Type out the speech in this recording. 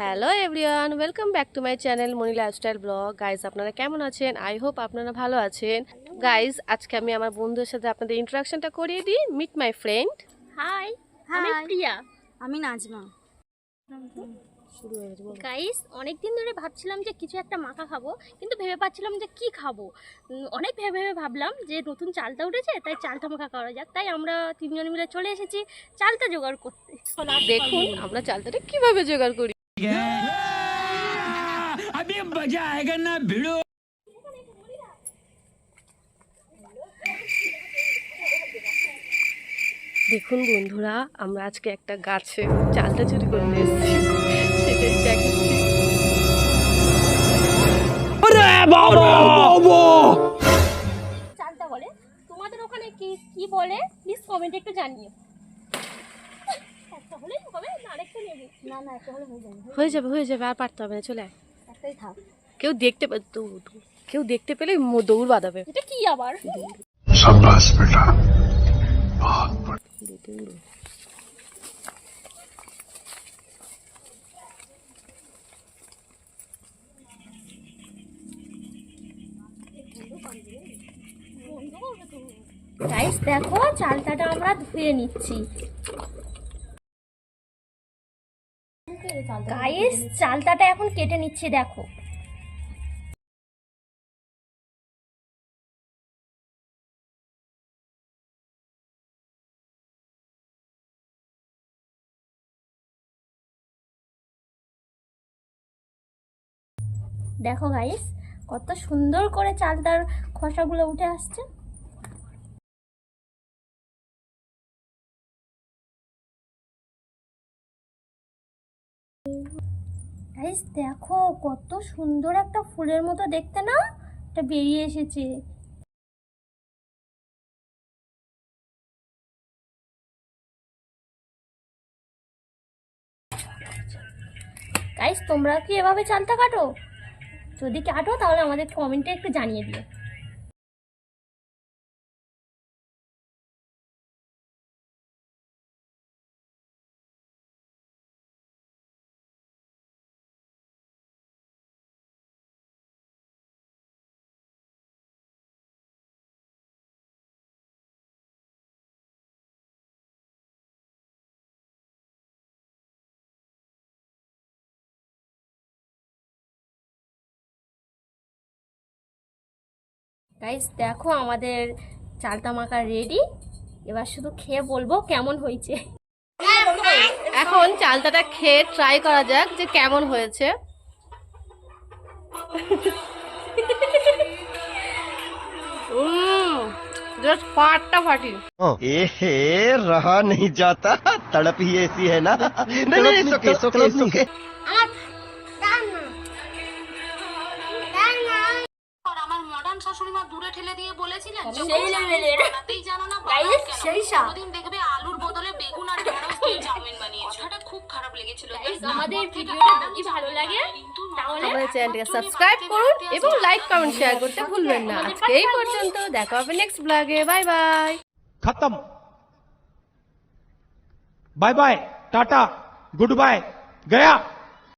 Hello everyone welcome back to my channel Moni lifestyle blog. Guys আপনারা কেমন আছেন? I hope আপনারা ভালো আছেন। গাইজ আজকে আমি আমার বন্ধুর সাথে আপনাদের ইন্ট্রাকশনটা করিয়ে দিই। মিট মাই ফ্রেন্ড হাই আমি প্রিয়া। আমি নাজমা। গাইস অনেক দিন ধরে ভাবছিলাম যে কিছু একটা মাখা খাব কিন্তু ভেবে পাচ্ছিলাম যে কি খাব। অনেক ভেবে ভেবে ভাবলাম যে নতুন চালতা উঠেছে তাই চালটা মাখা করা যাক। তাই আমরা তিনজন মিলে চলে এসেছি চালতা জোগাড় করতে। দেখুন আমরা চালতাটা কীভাবে জোগাড় করি? আমি মজা আয়েগা না ভিড়ো। দেখুন বন্ধুরা আমরা আজকে একটা গাছে চালটা চুরি করে এসেছি। বলে তোমাদের ওখানে কি কি বলে? প্লিজ একটা হয়ে যাবে হয়ে যাবে। আর পারতে হবে না চলে কেউ দেখতে কেউ দেখতে পেলে দৌড় বাঁধাবে। এটা কি আবার? বেটা। duro. গাইস দেখো চালটাটা আমরা ধুয়ে নিচ্ছি গাইস চালটাটা এখন কেটে নিচ্ছি দেখো দেখো গাইস কত সুন্দর করে চালটার খোসাগুলো উঠে আসছে। দেখো কত সুন্দর একটা ফুলের মতো দেখতে না? এটা বেরিয়ে এসেছে। তোমরা কি এভাবে চালটা কাটো? যদি কাটো তাহলে আমাদের কমেন্টে একটু জানিয়ে দিও। গাইস দেখো আমাদের চালটা মাখা রেডি এবার শুধু খেয়ে বলবো কেমন হয়েছে এখন চালতাটা খেয়ে ট্রাই করা যাক যে কেমন হয়েছে জাস্ট ফাটটা ফাটি एहे रहा नहीं जाता तड़प ही ऐसी है ना नहीं नहीं सुखे सुखे सुखे আর ঠেলে দিয়ে বলেছিলেন যে সেই ও level-এর। বানাতেই জানো না Guys, বানাও কেন? সেই স্বাদ। কোনোদিন দেখবে আলুর বদলে বেগুন আর ঢেঁড়স দিয়ে চাউমিন বানিয়েছো এটা খুব খারাপ লেগেছিল Guys, তারপর আমাদের থেকে ভিডিওটা আরো যদি ভালো লাগে কিন্তু তাহলে আমাদের চ্যানেলটিকে সাবস্ক্রাইব করুন এবং লাইক কমেন্ট শেয়ার করতে ভুলবেন না আজকে এই পর্যন্ত দেখা হবে নেক্সট ব্লগে বাই বাই खत्म bye bye tata goodbye गया